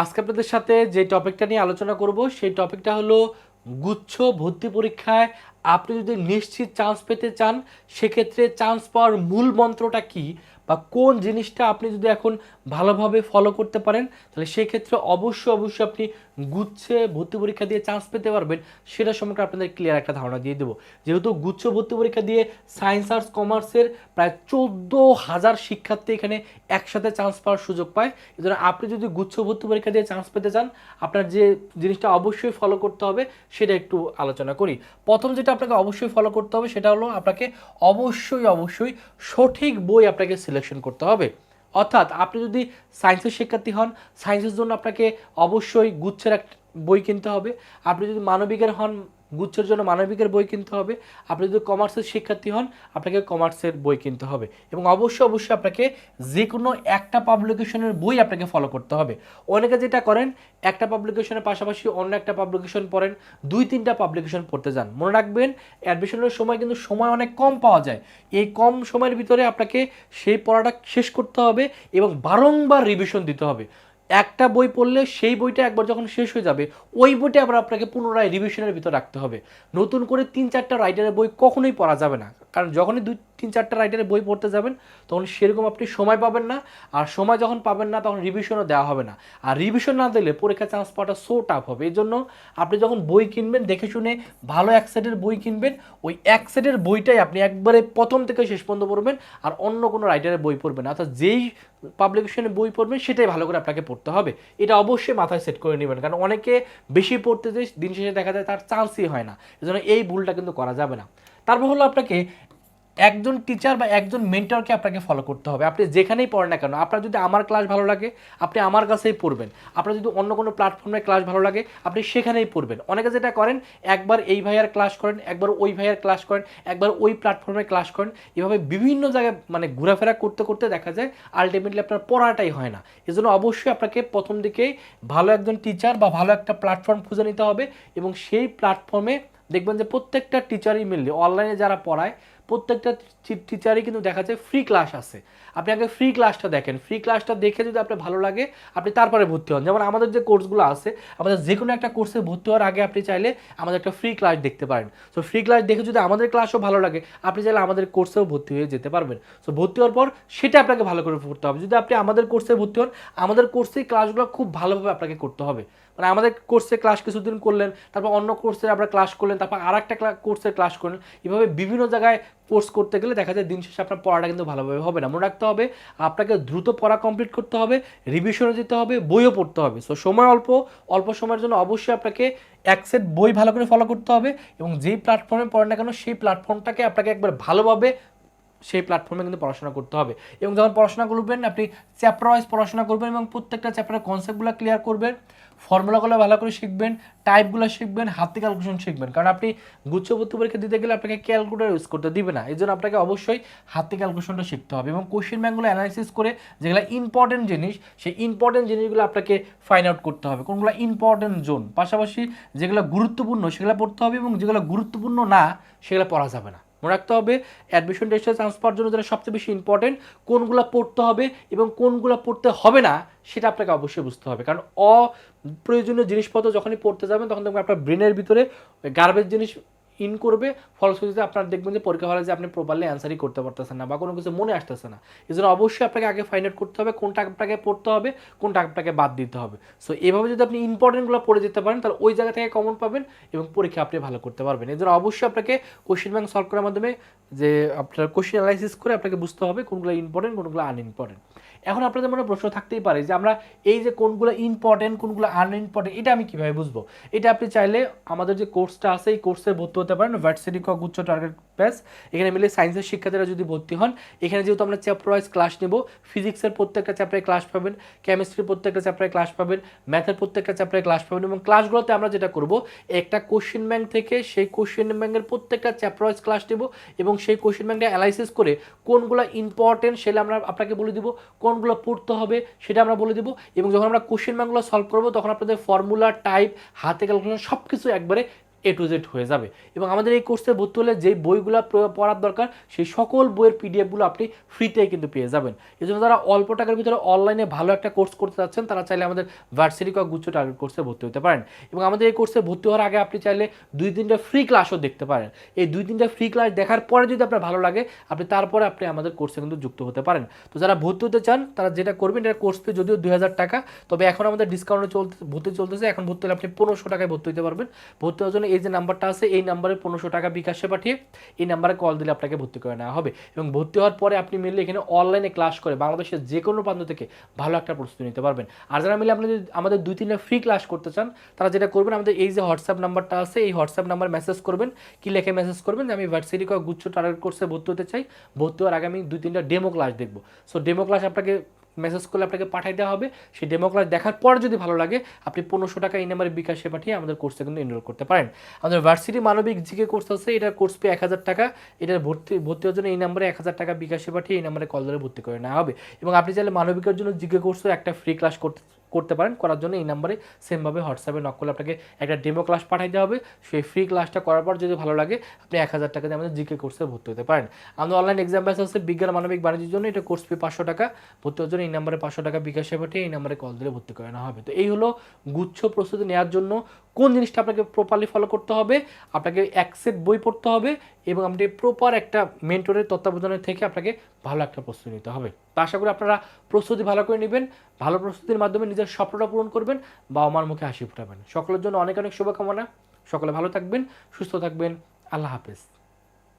আজকে আপনাদের সাথে যে টপিকটা নিয়ে আলোচনা করব, সেই টপিকটা হলো গুচ্ছ ভর্তি পরীক্ষায় আপনি যদি নিশ্চিত চান্স পেতে চান, সেক্ষেত্রে চান্স পাওয়ার মূল মন্ত্রটা কি? বা কোন জিনিসটা আপনি যদি এখন ভালোভাবে ফলো করতে পারেন, তাহলে সেক্ষেত্রে অবশ্যই অবশ্যই আপনি গুচ্ছে ভর্তি পরীক্ষা দিয়ে চান্স পেতে পারবেন। সেটা সম্পর্কে আপনাদের ক্লিয়ার একটা ধারণা দিয়ে দেবো। যেহেতু গুচ্ছ ভর্তি পরীক্ষা দিয়ে সায়েন্স আর্টস কমার্সের প্রায় চোদ্দ হাজার শিক্ষার্থী এখানে একসাথে চান্স পাওয়ার সুযোগ পায়। এই জন্য আপনি যদি গুচ্ছ ভর্তি পরীক্ষা দিয়ে চান্স পেতে চান, আপনার যে জিনিসটা অবশ্যই ফলো করতে হবে, সেটা একটু আলোচনা করি। প্রথম যেটা আপনাকে অবশ্যই ফলো করতে হবে, সেটা হলো আপনাকে অবশ্যই অবশ্যই সঠিক বই আপনাকে সিলেকশন করতে হবে। অর্থাৎ আপনি যদি সায়েন্সের শিক্ষার্থী হন সায়েন্সের জন্য আপনাকে অবশ্যই গুচ্ছের একটা বই কিনতে হবে। আপনি যদি মানবিকের হন গুচ্ছের জন্য মানবিকের বই কিনতে হবে। আপনি যদি কমার্সের শিক্ষার্থী হন, আপনাকে কমার্সের বই কিনতে হবে। এবং অবশ্যই অবশ্যই আপনাকে যে কোনো একটা পাবলিকেশনের বই আপনাকে ফলো করতে হবে। অনেকে যেটা করেন, একটা পাবলিকেশনের পাশাপাশি অন্য একটা পাবলিকেশন পড়েন, দুই, তিনটা পাবলিকেশন পড়তে যান। মনে রাখবেন অ্যাডমিশনের সময় কিন্তু সময় অনেক কম পাওয়া যায়। এই কম সময়ের ভিতরে আপনাকে সেই পড়াটা শেষ করতে হবে এবং বারংবার রিভিশন দিতে হবে। একটা বই পড়লে সেই বইটা একবার যখন শেষ হয়ে যাবে, ওই বইটা আবার আপনাকে পুনরায় রিভিশনের ভিতর রাখতে হবে। নতুন করে তিন চারটা রাইটারের বই কখনোই পড়া যাবে না। কারণ যখনই দুই তিন চারটা রাইটারের বই পড়তে যাবেন, তখন সেরকম আপনি সময় পাবেন না। আর সময় যখন পাবেন না, তখন রিভিশনও দেওয়া হবে না। আর রিভিশন না দিলে পরীক্ষা চান্স পাওয়াটা সো টাফ হবে। এই জন্য আপনি যখন বই কিনবেন, দেখে শুনে ভালো এক সেটের বই কিনবেন, ওই এক সেটের বইটাই আপনি একবারে প্রথম থেকে শেষ পর্যন্ত পড়বেন, আর অন্য কোনো রাইটারের বই পড়বেন অর্থাৎ যেই পাবলিকেশনে বই পড়বেন, সেটাই ভালো করে আপনাকে পড়তে হবে। এটা অবশ্যই মাথায় সেট করে নেবেন। কারণ অনেকে বেশি পড়তে যে দিন শেষে দেখা যায় তার চান্সই হয় না। এজন্য এই ভুলটা কিন্তু করা যাবে না। তারপর হলো আপনাকে একজন টিচার বা একজন মেন্টরকে আপনাকে ফলো করতে হবে। আপনি যেখানেই পড়েন না কেন, আপনার যদি আমার ক্লাস ভালো লাগে, আপনি আমার কাছেই পড়বেন। আপনার যদি অন্য কোনো প্ল্যাটফর্মে ক্লাস ভালো লাগে, আপনি সেখানেই পড়বেন। অনেকে যেটা করেন, একবার এই ভাইয়ার ক্লাস করেন, একবার ওই ভাইয়ার ক্লাস করেন, একবার ওই প্ল্যাটফর্মে ক্লাস করেন। এভাবে বিভিন্ন জায়গায় মানে ঘোরাফেরা করতে করতে দেখা যায় আলটিমেটলি আপনার পড়াটাই হয় না। এজন্য অবশ্যই আপনাকে প্রথম দিকেই ভালো একজন টিচার বা ভালো একটা প্ল্যাটফর্ম খুঁজে নিতে হবে এবং সেই প্ল্যাটফর্মে দেখবেন যে প্রত্যেকটা টিচারই মিললে অনলাইনে যারা পড়ায় প্রত্যেকটা টিচারই কিন্তু দেখা যায় ফ্রি ক্লাস আছে। আপনি আগে ফ্রি ক্লাসটা দেখেন। ফ্রি ক্লাসটা দেখে যদি আপনার ভালো লাগে, আপনি তারপরে ভর্তি হন। যেমন আমাদের যে কোর্সগুলো আছে, আমাদের যে কোনো একটা কোর্সে ভর্তি হওয়ার আগে আপনি চাইলে আমাদের একটা ফ্রি ক্লাস দেখতে পারেন। সো ফ্রি ক্লাস দেখে যদি আমাদের ক্লাসও ভালো লাগে, আপনি চাইলে আমাদের কোর্সেও ভর্তি হয়ে যেতে পারবেন। সো ভর্তি হওয়ার পর সেটা আপনাকে ভালো করে পড়তে হবে। যদি আপনি আমাদের কোর্সে ভর্তি হন, আমাদের কোর্সেই ক্লাসগুলো খুব ভালোভাবে আপনাকে করতে হবে। মানে আমাদের কোর্সে ক্লাস কিছুদিন করলেন, তারপর অন্য কোর্সে আপনার ক্লাস করলেন, তারপর আর একটা কোর্সের ক্লাস করলেন। এভাবে বিভিন্ন জায়গায় কোর্স করতে গেলে দেখা যায় দিন শেষে আপনার পড়াটা কিন্তু ভালোভাবে হবে না। মনে রাখতে হবে, আপনাকে দ্রুত পড়া কমপ্লিট করতে হবে রিভিশনও দিতে হবে, বইও পড়তে হবে। সো সময় অল্প অল্প সময়ের জন্য অবশ্যই আপনাকে এক সেট বই ভালো করে ফলো করতে হবে এবং যেই প্ল্যাটফর্মে পড়েন না কেন, সেই প্ল্যাটফর্মটাকে আপনাকে একবার ভালোভাবে সেই প্ল্যাটফর্মে কিন্তু পড়াশোনা করতে হবে। এবং যখন পড়াশোনা করবেন, আপনি চ্যাপ্টার ওয়াইজ পড়াশোনা করবেন এবং প্রত্যেকটা চ্যাপ্টারের কনসেপ্টগুলো ক্লিয়ার করবেন ফর্মুলাগুলো ভালো করে শিখবেন টাইপগুলো শিখবেন, হাতে ক্যালকুলেশন শিখবেন। কারণ আপনি গুচ্ছভর্তি পরীক্ষা দিতে গেলে আপনাকে ক্যালকুলেটার ইউজ করতে দিবে না। এই জন্য আপনাকে অবশ্যই হাতে ক্যালকুলেশনটা শিখতে হবে এবং কোশ্চেন ব্যাঙ্কগুলো অ্যানালাইসিস করে যেগুলো ইম্পর্টেন্ট জিনিস, সেই ইম্পর্টেন্ট জিনিসগুলো আপনাকে ফাইন্ড আউট করতে হবে। কোনগুলো ইম্পর্টেন্ট জোন পাশাপাশি যেগুলো গুরুত্বপূর্ণ সেগুলো পড়তে হবে এবং যেগুলো গুরুত্বপূর্ণ না, সেগুলো পড়া যাবে না। মনে রাখতে হবে অ্যাডমিশন টেস্টে চান্স পাওয়ার জন্য যেটা সবচেয়ে বেশি ইম্পর্টেন্ট কোনগুলো পড়তে হবে এবং কোনগুলো পড়তে হবে না, সেটা আপনাকে অবশ্যই বুঝতে হবে। কারণ অপ্রয়োজনীয় জিনিসপত্র যখনই পড়তে যাবেন, তখন দেখবেন আপনার ব্রেনের ভিতরে গার্বেজ জিনিস ইন করবে, ফলশ্রুতিতে আপনার দেখবেন যে পরীক্ষা হলে যে আপনি প্রপারলি অ্যান্সারই করতে পারতেছেন না বা কোনো কিছু মনে আসতেছে না। এই জন্য অবশ্যই আপনাকে আগে ফাইন্ড আউট করতে হবে কোনটা আপনাকে পড়তে হবে কোনটা আপনাকে বাদ দিতে হবে। সো এভাবে যদি আপনি ইম্পর্টেন্টগুলো পড়ে যেতে পারেন, তাহলে ওই জায়গা থেকে কমন পাবেন এবং পরীক্ষা আপনি ভালো করতে পারবেন। এই জন্য অবশ্যই আপনাকে কোশ্চেন ব্যাংক সলভ করার মাধ্যমে যে আপনার কোশ্চেন অ্যানালাইসিস করে আপনাকে বুঝতে হবে কোনগুলো ইম্পর্টেন্ট কোনগুলো আনইম্পর্টেন্ট এখন আপনাদের মনে প্রশ্ন থাকতেই পারে যে আমরা এই যে কোনগুলো ইম্পর্টেন্ট কোনগুলো আনইম্পর্টেন্ট এটা আমি কীভাবে বুঝব? এটা আপনি চাইলে আমাদের যে কোর্সটা আছে, এই কোর্সে ভর্তি হতে পারেন ভার্সিটি ক গুচ্ছ টার্গেট ব্যাচ এখানে মিলে সায়েন্সের শিক্ষার্থীরা যদি ভর্তি হন, এখানে যেহেতু আমরা চ্যাপ্টার ওয়াইজ ক্লাস নেব ফিজিক্সের প্রত্যেকটা চ্যাপ্টারে ক্লাস পাবেন কেমিস্ট্রির প্রত্যেকটা চ্যাপ্টারে ক্লাস পাবেন ম্যাথের প্রত্যেকটা চ্যাপ্টারে ক্লাস পাবেন এবং ক্লাসগুলোতে আমরা যেটা করব, একটা কোশ্চেন ব্যাংক থেকে সেই কোশ্চেন ব্যাংকের প্রত্যেকটা চ্যাপ্টার ওয়াইজ ক্লাস নেব এবং সেই কোশ্চেন ব্যাংকটা অ্যানালাইসিস করে কোনগুলো ইম্পর্টেন্ট সেটা আমরা আপনাকে বলে দিব, কোনগুলো পড়তে হবে সেটা আমরা বলে দিব এবং যখন আমরা কোশ্চেন ব্যাংকগুলো সলভ করব, তখন আপনাদের ফর্মুলা টাইপ হাতে ক্যালকুলেশন সব কিছু একবারে এ টু জেড হয়ে যাবে। এবং আমাদের এই কোর্সে ভর্তি হলে যেই বইগুলো পড়ার দরকার, সেই সকল বইয়ের পিডিএফগুলো আপনি ফ্রিতে কিন্তু পেয়ে যাবেন। এই জন্য যারা অল্প টাকার ভিতরে অনলাইনে ভালো একটা কোর্স করতে চাচ্ছেন, তারা চাইলে আমাদের ভার্সিটি বা গুচ্ছ টার্গেট কোর্সে ভর্তি হতে পারেন। এবং আমাদের এই কোর্সে ভর্তি হওয়ার আগে আপনি চাইলে দুই তিনটা ফ্রি ক্লাসও দেখতে পারেন। এই দুই তিনটা ফ্রি ক্লাস দেখার পরে যদি আপনার ভালো লাগে, আপনি তারপরে আপনি আমাদের কোর্সে কিন্তু যুক্ত হতে পারেন। তো যারা ভর্তি হতে চান, তারা যেটা করবেন, এটা কোর্স ফি যদিও দুই হাজার টাকা, তবে এখন আমাদের ডিসকাউন্টে চলতে, ভর্তি চলতেছে। এখন ভর্তি হলে আপনি পনেরোশো টাকায় ভর্তি হতে পারবেন। ভর্তি হওয়ার জন্য এই যে নাম্বারটা আছে, এই নাম্বারে পনেরোশো টাকা বিকাশে পাঠিয়ে এই নাম্বারে কল দিলে আপনাকে ভর্তি করে নেওয়া হবে। এবং ভর্তি হওয়ার পরে আপনি মিললে এখানে অনলাইনে ক্লাস করে বাংলাদেশের যে কোনো প্রান্ত থেকে ভালো একটা প্রস্তুতি নিতে পারবেন। আর যারা মিলে আপনি যদি আমাদের দুই তিনটা ফ্রি ক্লাস করতে চান, তারা যেটা করবেন, আমাদের এই যে হোয়াটসঅ্যাপ নাম্বারটা আছে, এই হোয়াটসঅ্যাপ নাম্বার মেসেজ করবেন। কি লেখে মেসেজ করবেন? যে আমি ভার্সিটি কা গুচ্ছ টার্গেট কোর্সে ভর্তি হতে চাই, ভর্তি হওয়ার আগে আমি দুই তিনটা ডেমো ক্লাস দেখব। সো ডেমো ক্লাস আপনাকে মেসেজ করলে আপনাকে পাঠিয়ে দেওয়া হবে। সেই ডেমো ক্লাস দেখার পর যদি ভালো লাগে, আপনি পনেরোশো টাকা এই নাম্বারে বিকাশে পাঠিয়ে আমাদের কোর্সে কিন্তু এনরোল করতে পারেন। আমাদের ভার্সিটি মানবিক জিকে কোর্স আছে এটার কোর্স পে এক হাজার টাকা। এটার ভর্তি ভর্তি হওয়ার জন্য এই নাম্বারে এক হাজার টাকা বিকাশে পাঠিয়ে এই নাম্বারে কল ধরে ভর্তি করে নেওয়া হবে। এবং আপনি চাইলে মানবিকের জন্য জিকে কোর্সও একটা ফ্রি ক্লাস করতে করতে পারেন, করার জন্য এই নাম্বারে সেমভাবে হোয়াটসঅ্যাপে নক করলে আপনাকে একটা ডেমো ক্লাস পাঠাই দেওয়া হবে। সেই ফ্রি ক্লাসটা করার পর যদি ভালো লাগে, আপনি এক হাজার টাকা দিয়ে আমাদের জিকে কোর্সে ভর্তি হতে পারেন। আমাদের অনলাইন এক্সাম ব্যাস আছে বিজ্ঞান, মানবিক, বাণিজ্যের জন্য। এটা কোর্স ফি পাঁচশো টাকা। ভর্তি হওয়ার জন্য এই নাম্বারে পাঁচশো টাকা বিকাশে পাঠিয়ে এই নাম্বারে কল দিলে ভর্তি করানো হবে। তো এই হলো গুচ্ছ প্রস্তুতি নেওয়ার জন্য। কোন জিনিসটা আপনাকে প্রপারলি ফলো করতে হবে, আপনাকে অ্যাকসেপ্ট বই পড়তে হবে এবং আপনি প্রপার একটা মেন্টরের তত্ত্বাবধানের থেকে আপনাকে ভালো একটা প্রস্তুতি নিতে হবে। তো আশা করি আপনারা প্রস্তুতি ভালো করে নেবেন, ভালো প্রস্তুতির মাধ্যমে নিজের স্বপ্নটা পূরণ করবেন বা আমার মুখে হাসি ফুটাবেন। সকলের জন্য অনেক অনেক শুভকামনা, সকলে ভালো থাকবেন, সুস্থ থাকবেন, আল্লাহ হাফেজ।